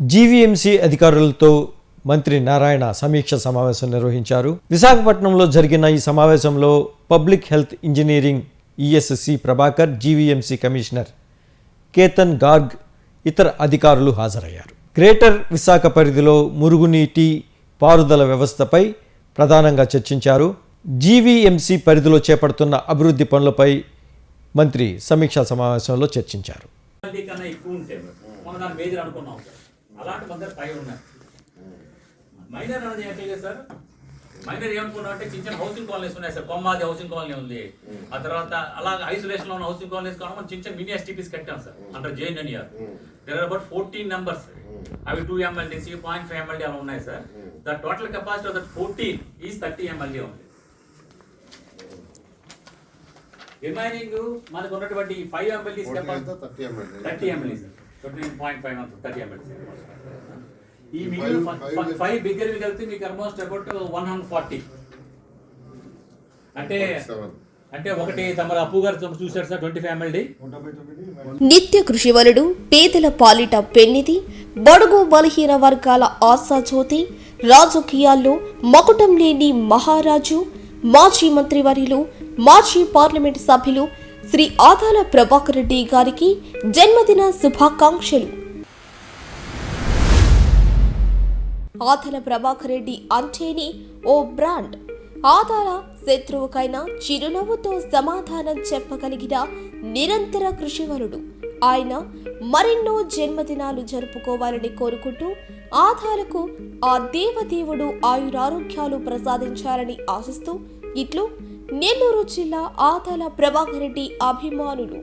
GVMC అధికారులతో మంత్రి నారాయణ సమీక్ష సమావేశం నిర్వహించారు. విశాఖపట్నంలో జరిగిన ఈ సమావేశంలో public health engineering ESC Prabhakar GVMC commissioner Ketan Garg ఇతర అధికారులు హాజరయ్యారు. గ్రేటర్ విశాఖ పరిధిలో మురుగునీటి పారుదల వ్యవస్థపై ప్రధానంగా చర్చించారు. జీవీఎంసీ పరిధిలో చేపడుతున్న అభివృద్ధి పనులపై మంత్రి సమీక్షా సమావేశంలో చర్చించారు. సార్ అలాంటి మన దగ్గర పై ఉన్నాయి. మైనర్ అనేది ఏంటి సార్. మైనర్ ఏమనుకున్నాం అంటే చిన్న హౌసింగ్ కాలనీస్ ఉన్నాయి సార్. కొమ్మాది హౌసింగ్ కాలనీ ఉంది. ఆ తర్వాత అలా ఐసోలేషన్లో ఉన్న హౌసింగ్ కాలనీస్ కావాలి మనం చిన్న చిన్న మినీ ఎస్టీపీస్ కట్టాం sir under JNNR there are about fourteen numbers అవి two MLDs point five MLD అలా ఉన్నాయి sir. The total capacity of that fourteen is thirty MLD ఉంది రిమైనింగ్ మనకు ఉన్నటువంటి five MLDs thirty ML thirty thirteen point five అంత thirty ఈ మిగిలిన five మీకు almost about one hundred forty అంటే అంటే ఒకటి తమ అప్పు గారు చూసారు సార్ ట్వంటీ ఫైవ్ ఎంఎల్డీ నిత్య కృషివలుడు పేదల పాలిట పెన్నిది బడుగు బలహీన వర్గాల ఆశాజ్యోతి రాజకీయాల్లో మకుటం లేని మహారాజు మాజీ మంత్రివర్యులు మాజీ పార్లమెంట్ సభ్యులు శ్రీ ఆదాల ప్రభాకర్ రెడ్డి గారికి జన్మదిన శుభాకాంక్షలు. ఆదాల ప్రభాకర్ రెడ్డి అంటేనే ఓ బ్రాండ్. ఆదాల శత్రువుకైనా చిరునవ్వుతో సమాధానం చెప్పగలిగిన నిరంతర కృషివరుడు. ఆయన మరెన్నో జన్మదినాలు జరుపుకోవాలని కోరుకుంటూ ఆధాలకు ఆ దేవదేవుడు ఆయురారోగ్యాలు ప్రసాదించాలని ఆశిస్తూ ఇట్లు నెల్లూరు జిల్లా ఆదాల ప్రభాకర్ రెడ్డి అభిమానులు.